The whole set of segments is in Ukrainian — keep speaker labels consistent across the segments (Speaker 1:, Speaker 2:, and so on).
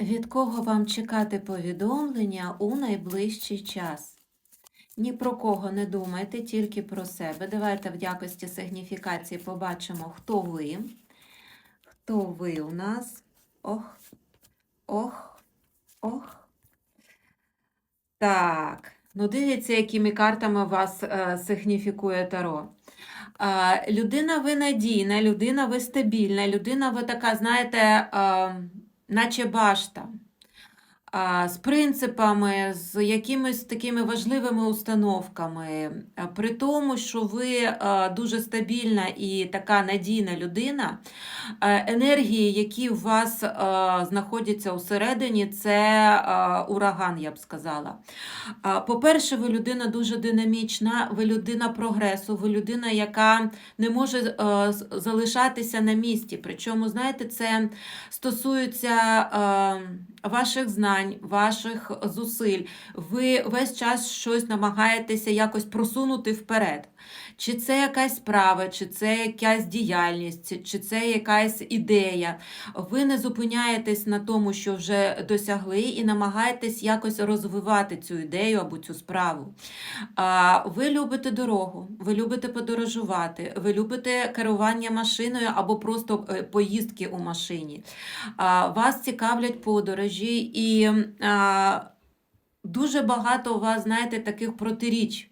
Speaker 1: Від кого вам чекати повідомлення у найближчий час? Ні про кого не думайте, тільки про себе. Давайте в якості сигніфікації побачимо, хто ви. Хто ви у нас? Ох, ох, ох. Так. Ну, дивіться, якими картами вас е, сигніфікує Таро. Е, людина ви надійна, людина ви стабільна, людина ви така, знаєте, е, наче башта. З принципами, з якимись такими важливими установками, при тому, що ви дуже стабільна і така надійна людина, енергії, які у вас знаходяться усередині, це ураган, я б сказала. По-перше, ви людина дуже динамічна, ви людина прогресу, ви людина, яка не може залишатися на місці. Причому, знаєте, це стосується ваших знань, ваших зусиль. Ви весь час щось намагаєтеся якось просунути вперед. Чи це якась справа, чи це якась діяльність, чи це якась ідея. Ви не зупиняєтесь на тому, що вже досягли, і намагаєтесь якось розвивати цю ідею або цю справу. Ви любите дорогу, ви любите подорожувати, ви любите керування машиною або просто е, поїздки у машині. Вас цікавлять подорожі і а, дуже багато у вас, знаєте, таких протиріч.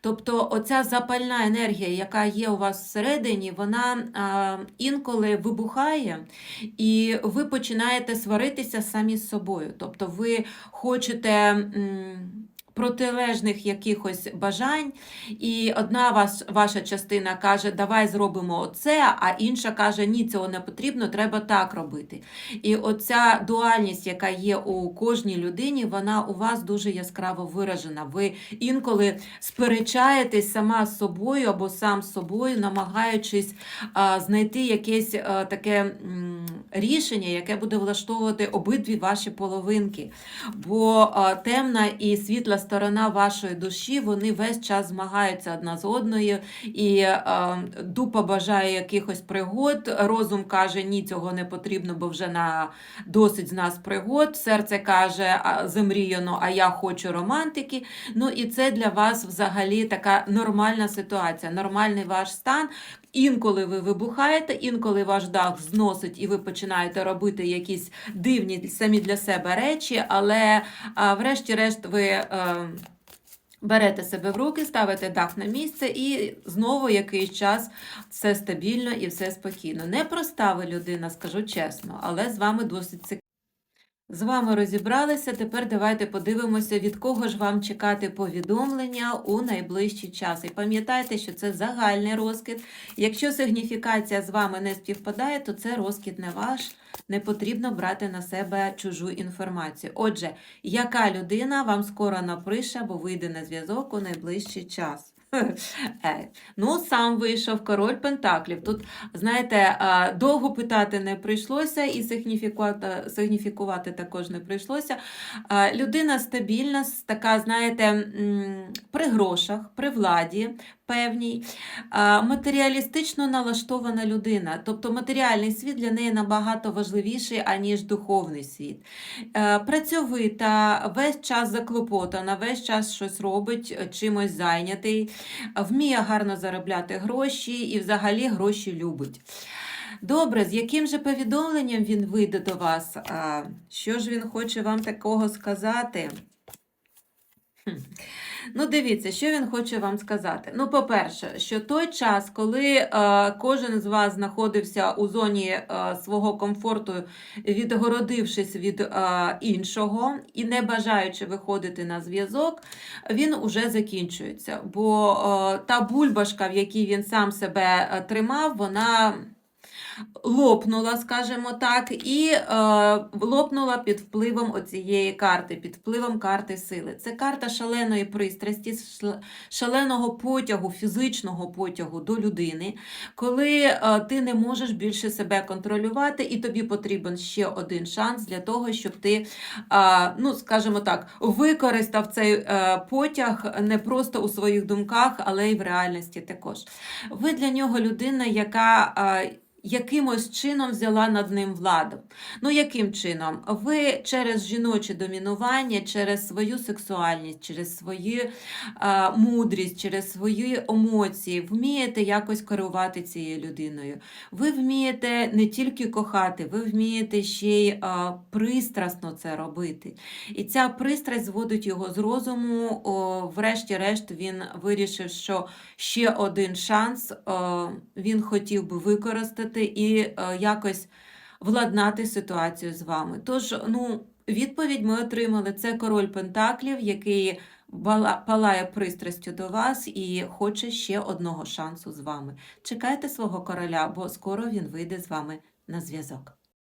Speaker 1: Тобто оця запальна енергія, яка є у вас всередині, вона а, інколи вибухає, і ви починаєте сваритися самі з собою. Тобто ви хочете м, протилежних якихось бажань, і одна вас, ваша частина каже, давай зробимо оце, а інша каже, ні, цього не потрібно, треба так робити. І оця дуальність, яка є у кожній людині, вона у вас дуже яскраво виражена. Ви інколи сперечаєтесь сама з собою або сам з собою, намагаючись а, знайти якесь а, таке м, рішення, яке буде влаштовувати обидві ваші половинки. Бо а, темна і світла сторона вашої душі, вони весь час змагаються одна з одною, і а, дупа бажає якихось пригод, розум каже, ні, цього не потрібно, бо вже на досить з нас пригод. Серце каже, замріяно, а я хочу романтики. Ну і це для вас взагалі така нормальна ситуація, нормальний ваш стан. Інколи ви вибухаєте, інколи ваш дах зносить, і ви починаєте робити якісь дивні самі для себе речі, але врешті-решт ви. е, Берете себе в руки, ставите дах на місце, і знову якийсь час все стабільно і все спокійно. Непроста ви людина, скажу чесно, але з вами досить цікаво. З вами розібралися. Тепер давайте подивимося, від кого ж вам чекати повідомлення у найближчий час. І пам'ятайте, що це загальний розкид. Якщо сигніфікація з вами не співпадає, то це розкид не ваш. Не потрібно брати на себе чужу інформацію. Отже, яка людина вам скоро напише або вийде на зв'язок у найближчий час? Ну, сам вийшов король Пентаклів. Тут, знаєте, довго питати не прийшлося, і сигніфікувати, також не прийшлося. Людина стабільна, така, знаєте, при грошах, при владі певній, матеріалістично налаштована людина. Тобто матеріальний світ для неї набагато важливіший, аніж духовний світ. Е, Працьовита, весь час заклопотана, весь час щось робить, чимось зайнятий, вміє гарно заробляти гроші і взагалі гроші любить. Добре, з яким же повідомленням він вийде до вас? Що ж він хоче вам такого сказати? Ну, дивіться, що він хоче вам сказати. Ну, по-перше, що той час, коли е, кожен з вас знаходився у зоні е, свого комфорту, відгородившись від е, іншого і не бажаючи виходити на зв'язок, він уже закінчується. Бо е, та бульбашка, в якій він сам себе е, тримав, вона лопнула, скажімо так, і е, лопнула під впливом оцієї карти, під впливом карти сили. Це карта шаленої пристрасті, шаленого потягу, фізичного потягу до людини, коли е, ти не можеш більше себе контролювати, і тобі потрібен ще один шанс для того, щоб ти, е, ну, скажімо так, використав цей е, потяг не просто у своїх думках, але й в реальності також. Ви для нього людина, яка. е, якимось чином взяла над ним владу. Ну, яким чином? Ви через жіноче домінування, через свою сексуальність, через свою е, мудрість, через свої емоції вмієте якось керувати цією людиною. Ви вмієте не тільки кохати, ви вмієте ще й е, пристрасно це робити. І ця пристрасть зводить його з розуму. Врешті-решт він вирішив, що ще один шанс е, він хотів би використати і е, якось владнати ситуацію з вами. Тож, ну, відповідь ми отримали: це король Пентаклів, який палає пристрастю до вас і хоче ще одного шансу з вами. Чекайте свого короля, бо скоро він вийде з вами на зв'язок.